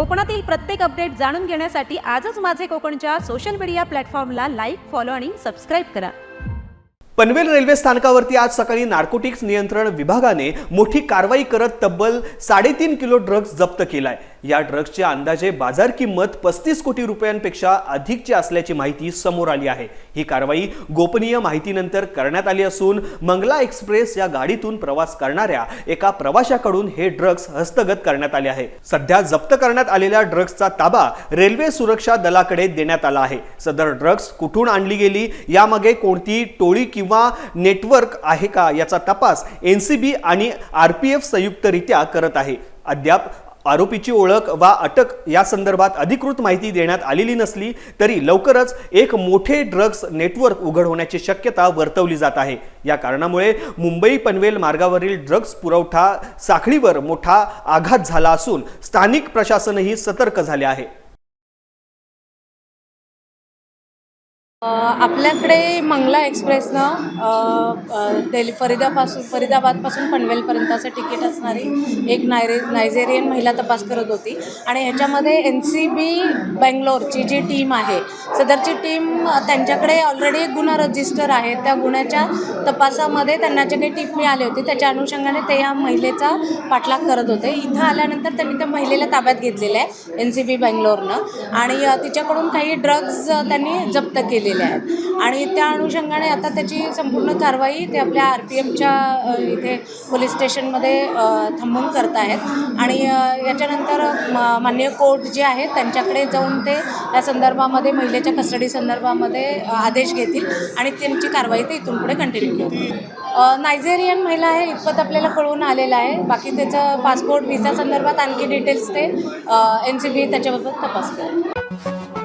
कोकणातील प्रत्येक अपडेट जाणून घेण्यासाठी आजच माझे कोकणच्या सोशल मीडिया प्लॅटफॉर्मला लाईक फॉलो आणि सबस्क्राईब करा. पनवेल रेल्वे स्थानकावरती आज सकाळी नार्कोटिक्स नियंत्रण विभागाने मोठी कारवाई करत तब्बल साडेतीन किलो ड्रग्ज जप्त केलाय. या ड्रग्सची अंदाजे बाजार किंमत पस्तीस कोटी रुपयांपेक्षा अधिकची असल्याची माहिती समोर आली आहे. ही कारवाई गोपनीय माहितीनंतर करण्यात आली असून मंगला एक्सप्रेस या गाडीतून प्रवास करणाऱ्या एका प्रवाशाकडून हे ड्रग्स हस्तगत करण्यात आले आहे. सध्या जप्त करण्यात आलेल्या ड्रग्सचा ताबा रेल्वे सुरक्षा दलाकडे देण्यात आला आहे. सदर ड्रग्स कुठून आणली गेली यामागे कोणती टोळी किंवा नेटवर्क आहे का याचा तपास एन सी बी आणि आर पी एफ संयुक्तरित्या करत आहे. अद्याप आरोपीची ओळख वा अटक या संदर्भात अधिकृत माहिती देण्यात आलेली नसली तरी लवकरच एक मोठे ड्रग्ज नेटवर्क उघड होण्याची शक्यता वर्तवली जात आहे. या कारणामुळे मुंबई पनवेल मार्गावरील ड्रग्ज पुरवठा साखळीवर मोठा आघात झाला असून स्थानिक प्रशासनही सतर्क झाले आहे. आपल्याकडे मंगला एक्सप्रेसनं दिल्ली फरीदापासून फरीदाबादपासून पनवेलपर्यंत असं तिकीट असणारी एक नायरे नायजेरियन महिला तपास करत होती. आणि ह्याच्यामध्ये एन सी बी बँगलोरची जी टीम आहे सदरची टीम त्यांच्याकडे ऑलरेडी एक गुन्हा रजिस्टर आहे. त्या गुन्ह्याच्या तपासामध्ये त्यांना जे काही टीप मिळाली होती त्याच्या अनुषंगाने ते या महिलेचा पाठलाग करत होते. इथं आल्यानंतर त्यांनी त्या महिलेला ताब्यात घेतलेलं आहे एन सी बी बँगलोरनं. आणि तिच्याकडून काही ड्रग्ज त्यांनी जप्त केले केलेले आहेत. आणि त्या अनुषंगाने आता त्याची संपूर्ण कारवाई ते आपल्या आर पी एफच्या इथे पोलीस स्टेशनमध्ये थांबून करत आहेत. आणि याच्यानंतर मान्य माननीय कोर्ट जे आहेत त्यांच्याकडे जाऊन ते या संदर्भामध्ये महिलेच्या कस्टडी संदर्भामध्ये आदेश घेतील आणि त्यांची कारवाई ते इथून पुढे कंटिन्यू करतील नायजेरियन महिला आहे इतपत आपल्याला कळून आलेलं आहे. बाकी त्याचं पासपोर्ट व्हिसा संदर्भात आणखी डिटेल्स ते एन सी बी त्याच्याबाबत तपास करेल.